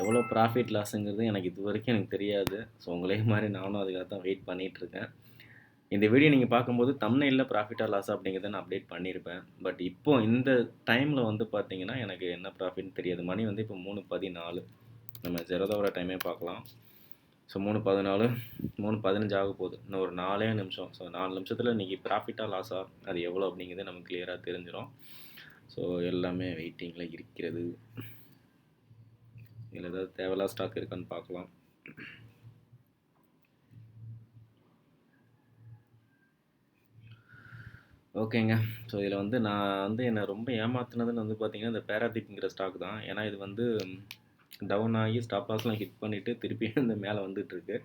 எவ்வளோ ப்ராஃபிட் லாஸுங்கிறது எனக்கு இது வரைக்கும் எனக்கு தெரியாது. ஸோ உங்களே மாதிரி நானும் அதுக்காக தான் வெயிட் பண்ணிகிட்ருக்கேன் இந்த வீடியோ நீங்கள் பார்க்கும்போது தமிழில் ப்ராஃபிட்டாக லாஸ் அப்படிங்கிறத நான் அப்டேட் பண்ணியிருப்பேன். பட் இப்போ இந்த டைமில் வந்து பார்த்தீங்கன்னா எனக்கு என்ன ப்ராஃபிட்னு தெரியாது. மணி வந்து இப்போ மூணு பதினாலு. நம்ம ஜெரதோட டைமே பார்க்கலாம். ஸோ மூணு பதினாலு மூணு பதினஞ்சு ஆக போகுது. இன்னும் ஒரு நாலே நிமிஷம். ஸோ நாலு நிமிஷத்தில் இன்றைக்கி ப்ராஃபிட்டாக லாஸா அது எவ்வளோ அப்படிங்கிறது நமக்கு கிளியராக தெரிஞ்சிடும் ஸோ எல்லாமே வெயிட்டிங்கில் இருக்கிறது. இதில் ஏதாவது தேவையில்லா ஸ்டாக் இருக்கான்னு பார்க்கலாம். ஓகேங்க. ஸோ இதில் வந்து நான் வந்து என்னை ரொம்ப ஏமாத்தினதுன்னு வந்து பார்த்தீங்கன்னா இந்த பேராதீப்ங்கிற ஸ்டாக் தான். ஏன்னா இது வந்து டவுன் ஆகி ஸ்டாப் லாஸ்லாம் ஹிட் பண்ணிவிட்டு திருப்பி இந்த மேலே வந்துட்டுருக்கு.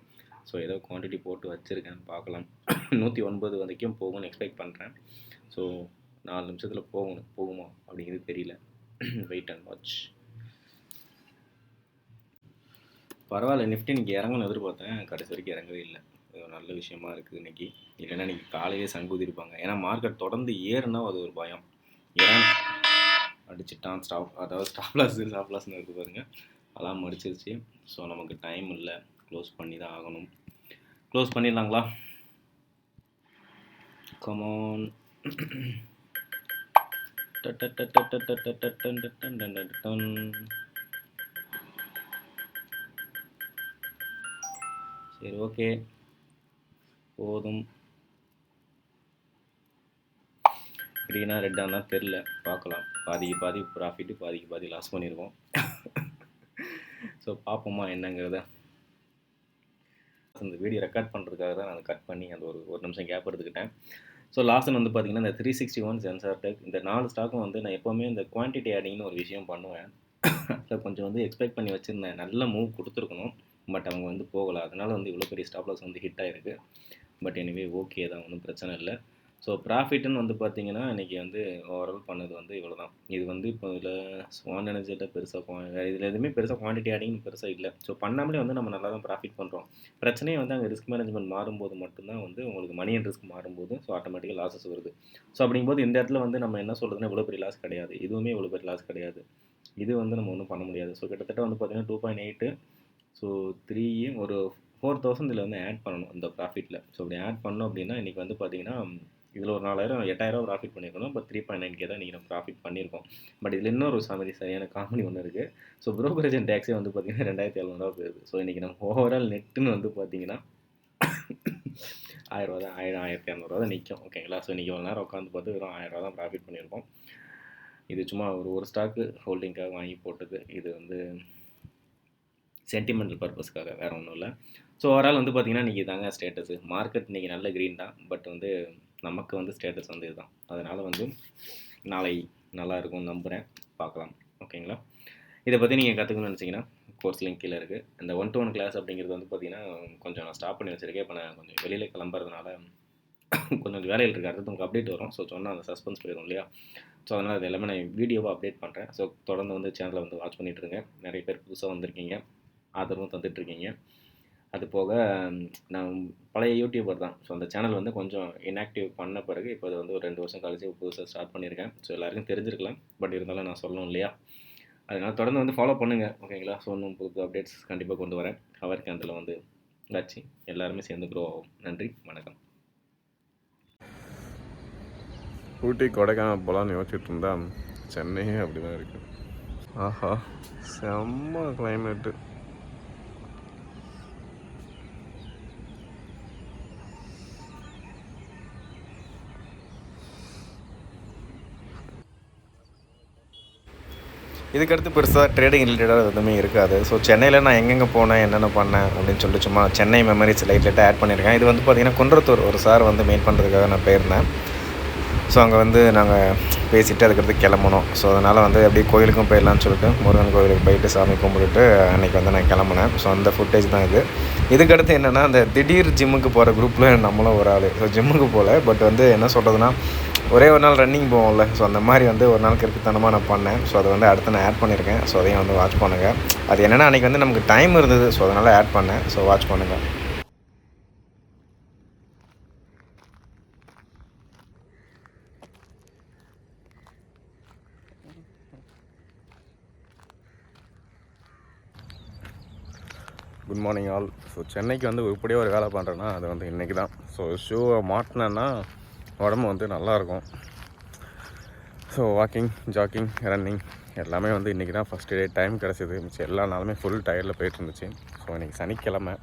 ஸோ ஏதோ குவான்டிட்டி போட்டு வச்சுருக்கேன் பார்க்கலாம். நூற்றி ஒன்பது வரைக்கும் போகும்னு எக்ஸ்பெக்ட் பண்ணுறேன் ஸோ நாலு நிமிஷத்தில் போகணும். போகுமா? அப்படிங்கிறது தெரியல. வெயிட் அண்ட் வாட்ச் பரவாயில்ல நிஃப்டி இன்றைக்கி இறங்கணும்னு எதிர்பார்த்தேன் கடைசி வரைக்கும் இறங்கவே இல்லை இது ஒரு நல்ல விஷயமா இருக்குது இன்றைக்கி இல்லைன்னா இன்றைக்கி காலையே சங்குதிருப்பாங்க ஏன்னா மார்க்கெட் தொடர்ந்து ஏறுனா அது ஒரு பயம் ஏன் அடிச்சிட்டான் ஸ்டாப் அதாவது ஸ்டாப் லாஸ் ஸ்டாப் லாஸ்னு இருக்குது பாருங்கள் அலாம் அடிச்சிருச்சு ஸோ நமக்கு டைம் இல்லை க்ளோஸ் பண்ணி தான் ஆகணும் க்ளோஸ் பண்ணிடலாங்களா கமான் சரி ஓகே போதும். க்ரீனா ரெட்டானா தெரில பார்க்கலாம். பாதிக்கு பாதி ப்ராஃபிட்டு பாதிக்கு பாதி லாஸ் பண்ணியிருக்கோம் ஸோ பார்ப்போமா என்னங்கிறத. இந்த வீடியோ ரெக்கார்ட் பண்ணுறதுக்காக தான் நான் கட் பண்ணி அந்த ஒரு ஒரு நிமிஷம் கேப் எடுத்துக்கிட்டேன். ஸோ லாஸ்ட் வந்து பார்த்தீங்கன்னா இந்த three sixty one sensor tech இந்த நாலு ஸ்டாக்கும் வந்து நான் எப்போவுமே இந்த குவான்டிட்டி ஆடிங்னு ஒரு விஷயம் பண்ணுவேன். அதில் கொஞ்சம் வந்து எக்ஸ்பெக்ட் பண்ணி வச்சுருந்தேன். நல்ல மூவ் கொடுத்துருக்கணும். பட் அவங்க வந்து போகலை. அதனால் வந்து இவ்வளோ பெரிய ஸ்டாப் லாஸ் வந்து ஹிட் ஆகிருக்கு பட் எனிவே ஓகே தான். ஒன்றும் பிரச்சனை இல்லை. ஸோ ப்ராஃபிட்டுன்னு வந்து பார்த்தீங்கன்னா இன்றைக்கி வந்து ஓவரால் பண்ணது வந்து இவ்வளோ தான் இது வந்து இப்போ இதில் ஸ்வான் எனர்ஜியில் பெருசாக இதில் எதுவுமே பெருசாக குவான்டிட்டி ஆடிங் பெருசாக இல்லை. ஸோ பண்ணாமலே வந்து நம்ம நல்லா தான் ப்ராஃபிட் பண்ணுறோம் பிரச்சனையே வந்து அங்கே ரிஸ்க் மேனேஜ்மெண்ட் மாறும்போது மட்டும்தான் வந்து உங்களுக்கு மணி அண்ட் ரிஸ்க் மாறும்போது ஸோ ஆட்டோமேட்டிக்காக லாஸஸ் வருது. ஸோ அப்படிங்கும்போது இந்த இடத்துல வந்து நம்ம என்ன சொல்கிறதுன்னா இவ்வளோ பெரிய லாஸ் கிடையாது. இதுவுமே இவ்வளோ பெரிய லாஸ் கிடையாது. இது வந்து நம்ம ஒன்றும் பண்ண முடியாது. ஸோ கிட்டத்தட்ட வந்து பார்த்தீங்கன்னா டூ பாயிண்ட் எயிட்டு ஸோ த்ரீயும் ஒரு ஃபோர் தௌசண்ட் இதில் வந்து ஆட் பண்ணணும் இந்த ப்ராஃபிட்டில் ஸோ அப்படி ஆட் பண்ணோம் அப்படின்னா இன்றைக்கி வந்து பார்த்தீங்கன்னா இதில் ஒரு நாலாயிரம் எட்டாயிரம் ப்ராஃபிட் பண்ணியிருக்கணும். இப்போ த்ரீ பாயிண்ட் நைன் கே தான் இன்றைக்கி நம்ம ப்ராஃபிட் பண்ணியிருக்கோம். பட் இதில் இன்னொரு சமதி சரியான காமெடி ஒன்று இருக்குது ஸோ ப்ரோக்கரேஜ் அண்ட் டேக்ஸே வந்து பார்த்திங்கன்னா ரெண்டாயிரத்தி எழுநூறுவா போயிருது. ஸோ இன்றைக்கி நம்ம ஓவரால் நெட்டுன்னு வந்து பார்த்திங்கன்னா ஆயிரரூவா தான் ஆயிரம் ஆயிரத்தி இரநூறுவா தான் நிற்கும் ஓகேங்களா ஸோ இன்றைக்கி ஒரு நேரம் உட்காந்து பார்த்து வெறும் ஆயிரரூவா தான் ப்ராஃபிட் பண்ணியிருக்கோம். இது சும்மா ஒரு ஒரு ஸ்டாக்கு ஹோல்டிங்காக வாங்கி போட்டது. இது வந்து சென்டிமெண்டல் பர்பஸ்க்காக வேறு ஒன்றும் இல்லை. ஸோ ஓவரால் வந்து பார்த்திங்கன்னா இன்றைக்கி தாங்க ஸ்டேட்டஸு மார்க்கெட் இன்றைக்கி நல்ல க்ரீன் தான். பட் வந்து நமக்கு வந்து ஸ்டேட்டஸ் வந்து இதுதான். அதனால் வந்து நாளை நல்லா இருக்கும்னு நம்புகிறேன் பார்க்கலாம் ஓகேங்களா? இதை பற்றி நீங்கள் கற்றுக்கணும்னு நினச்சிங்கன்னா கோர்ஸ் லிங்க் கீழே இருக்குது இந்த ஒன் டு ஒன் கிளாஸ் அப்படிங்கிறது வந்து பார்த்திங்கன்னா கொஞ்சம் நான் ஸ்டாப் பண்ணி வச்சுருக்கேன். இப்போ நான் கொஞ்சம் வெளியில் கிளம்புறதுனால கொஞ்சம் வேலையில் இருக்குது அடுத்து உங்களுக்கு அப்டேட் வரும். ஸோ சொன்னால் அந்த சஸ்பென்ஸ் போயிடும் இல்லையா? ஸோ அதனால் அது எல்லாமே நான் வீடியோவாக அப்டேட் பண்ணுறேன் ஸோ தொடர்ந்து வந்து சேனலை வந்து வாட்ச் பண்ணிகிட்ருங்க நிறைய பேர் புதுசாக வந்திருக்கீங்க. ஆதரவும் தந்துட்டுருக்கீங்க. அது போக நான் பழைய யூடியூபர் தான். ஸோ அந்த சேனல் வந்து கொஞ்சம் இன்ஆக்டிவ் பண்ண பிறகு இப்போ அது வந்து ஒரு ரெண்டு வருஷம் கழிச்சு புதுசாக ஸ்டார்ட் பண்ணியிருக்கேன். ஸோ எல்லாருக்கும் தெரிஞ்சிருக்கலாம். பட் இருந்தாலும் நான் சொல்லணும் இல்லையா? அதனால் தொடர்ந்து வந்து ஃபாலோ பண்ணுங்கள் ஓகேங்களா ஸோ இன்னும் புது புது அப்டேட்ஸ் கண்டிப்பாக கொண்டு வரேன். ஹவர் கேண்டில் வந்து வச்சு எல்லாருமே சேர்ந்து க்ரோ ஆகும். நன்றி. வணக்கம். ஊட்டி கொடைக்கானல் போகலான்னு யோசிச்சுட்டு இருந்தா சென்னையே அப்படி தான் இருக்குது ஆஹா செம்ம கிளைமேட்டு இதுக்கடுத்து பெருசாக ட்ரேடிங் ரிலேட்டடாக எதுவுமே இருக்காது. ஸோ சென்னையில் நான் எங்கெங்கே போனேன் என்னென்ன பண்ணேன் அப்படின்னு சொல்லிட்டு சும்மா சென்னை மெமரிஸ் லைட் லைட்டாக ஆட் பண்ணியிருக்கேன். இது வந்து பார்த்திங்கன்னா குன்றத்தூர் ஒரு சார் வந்து மெயின் பண்ணுறதுக்காக நான் போயிருந்தேன். ஸோ அங்கே வந்து நாங்கள் பேசிவிட்டு அதுக்கடுத்து கிளம்பணும் ஸோ அதனால் வந்து அப்படியே கோயிலுக்கும் போயிடலான்னு சொல்லிட்டு முருகன் கோயிலுக்கு போயிட்டு சாமி கும்பிட்டுட்டு அன்றைக்கி வந்து நான் கிளம்புனேன். ஸோ அந்த ஃபுட்டேஜ் தான் இது. இதுக்கடுத்து என்னென்னா அந்த திடீர் ஜிம்முக்கு போகிற குரூப்பில் நம்மளும் ஒரு ஆள். ஸோ ஜிம்முக்கு போகல பட் வந்து என்ன சொல்கிறதுனா ஒரே ஒரு நாள் ரன்னிங் போவோம்ல. ஸோ அந்த மாதிரி வந்து ஒரு நாள் கிறுக்குத்தனமாக நான் பண்ணேன். ஸோ அதை வந்து அடுத்து நான் ஆட் பண்ணியிருக்கேன். ஸோ அதையும் வந்து வாட்ச் பண்ணுங்கள் அது என்னென்னா அன்றைக்கி வந்து நமக்கு டைம் இருந்தது. ஸோ அதனால் ஆட் பண்ணேன். ஸோ வாட்ச் பண்ணுங்கள் குட் மார்னிங் ஆல் ஸோ சென்னைக்கு வந்து இப்படியே ஒரு வேலை பண்ணுறேன்னா அது வந்து இன்றைக்கி தான் ஸோ ஷூவை மாட்டினேன்னா உடம்பு வந்து நல்லாயிருக்கும். ஸோ வாக்கிங் ஜாக்கிங் ரன்னிங் எல்லாமே வந்து இன்றைக்கி தான் ஃபஸ்ட்டு டே டைம் கிடச்சிது. மிச்சம் எல்லா நாளுமே ஃபுல் டயரில் போயிட்டு இருந்துச்சு. ஸோ இன்றைக்கி சனிக்கிழமை.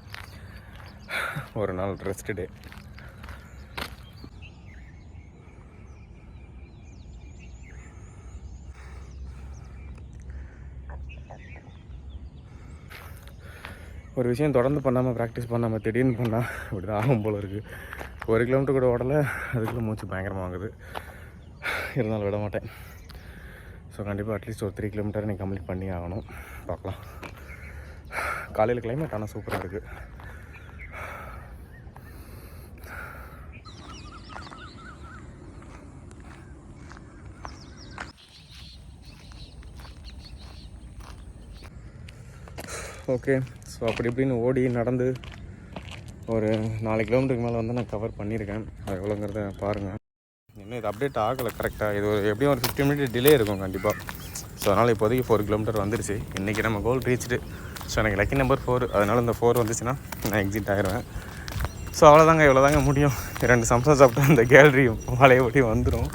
ஒரு நாள் ரெஸ்ட் டே ஒரு விஷயம் தொடர்ந்து பண்ணாமல் ப்ராக்டிஸ் பண்ணாமல் திடீர்னு பண்ணால் இப்படி தான் ஆகும் போல் இருக்குது ஒரு கிலோமீட்டர் கூட ஓடலை. அதுக்குள்ளே மூச்சு பயங்கரமாக வாங்குது. இருந்தாலும் விட மாட்டேன். ஸோ கண்டிப்பாக அட்லீஸ்ட் ஒரு த்ரீ கிலோமீட்டர் நீ கம்ப்ளீட் பண்ணி ஆகணும். பார்க்கலாம். காலையில் கிளைமேட் ஆனால் சூப்பராக இருக்குது ஓகே ஸோ அப்படி இப்படின்னு ஓடி நடந்து ஒரு நாலு கிலோமீட்டருக்கு மேலே வந்து நான் கவர் பண்ணியிருக்கேன். அது எவ்வளோங்கிறத பாருங்கள் இன்னும் இது அப்டேட் ஆகலை கரெக்டாக இது ஒரு எப்படியும் ஒரு ஃபிஃப்டி மினிட் டிலே இருக்கும் கண்டிப்பாக ஸோ அதனால் இப்போதைக்கு ஃபோர் கிலோமீட்டர் வந்துருச்சு இன்றைக்கி நம்ம கோல் ரீச்டு ஸோ எனக்கு லக்கி நம்பர் ஃபோர் அதனால் இந்த ஃபோர் வந்துச்சுன்னா நான் எக்ஸிட் ஆயிடுவேன் ஸோ அவ்வளோதாங்க இவ்வளோதாங்க முடியும். ரெண்டு சம்சம் சாப்பிட்டா இந்த கேலரி பழையபடி வந்துடும்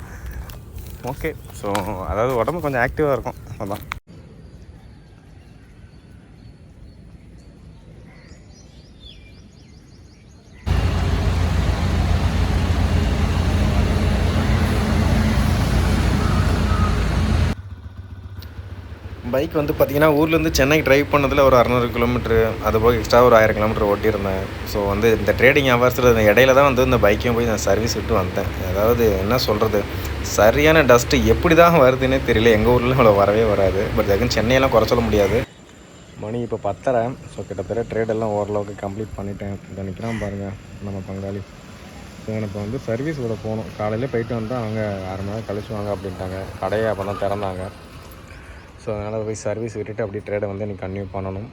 ஓகே ஸோ அதாவது உடம்பு கொஞ்சம் ஆக்டிவாக இருக்கும். அதான். பைக் வந்து பார்த்தீங்கன்னா ஊர்லேருந்து சென்னைக்கு ட்ரைவ் பண்ணதில் ஒரு அறநூறு கிலோமீட்ரு அது போக எக்ஸ்ட்ரா ஒரு ஆயிரம் கிலோமீட்டர் ஓட்டியிருந்தேன். ஸோ வந்து இந்த ட்ரேடிங் ஹவர்ஸில் இந்த இடையில தான் வந்து இந்த பைக்கையும் போய் நான் சர்வீஸ் விட்டு வந்தேன். அதாவது என்ன சொல்கிறது சரியான டஸ்ட்டு எப்படி தான் வருதுன்னே தெரியல. எங்கள் ஊரில் அவ்வளோ வரவே வராது. பட் அதுக்குன்னு சென்னையெல்லாம் குறை சொல்ல முடியாது. மணி இப்போ பத்தரை. ஸோ கிட்டத்தட்ட ட்ரேடெல்லாம் ஓரளவுக்கு கம்ப்ளீட் பண்ணிட்டேன். இதை பாருங்கள் நம்ம பங்காளி. ஸோ எனக்கு வந்து சர்வீஸ் விட போகணும். காலையில் போயிட்டு வந்தால் அவங்க அரை மணி நேரம் கழிச்சு வாங்க அப்படின்ட்டாங்க. கடையை அப்போ தான் திறந்தாங்க. ஸோ அதனால் போய் சர்வீஸ் விட்டுட்டு அப்படியே ட்ரேடை வந்து நீ கன்டினியூ பண்ணணும்.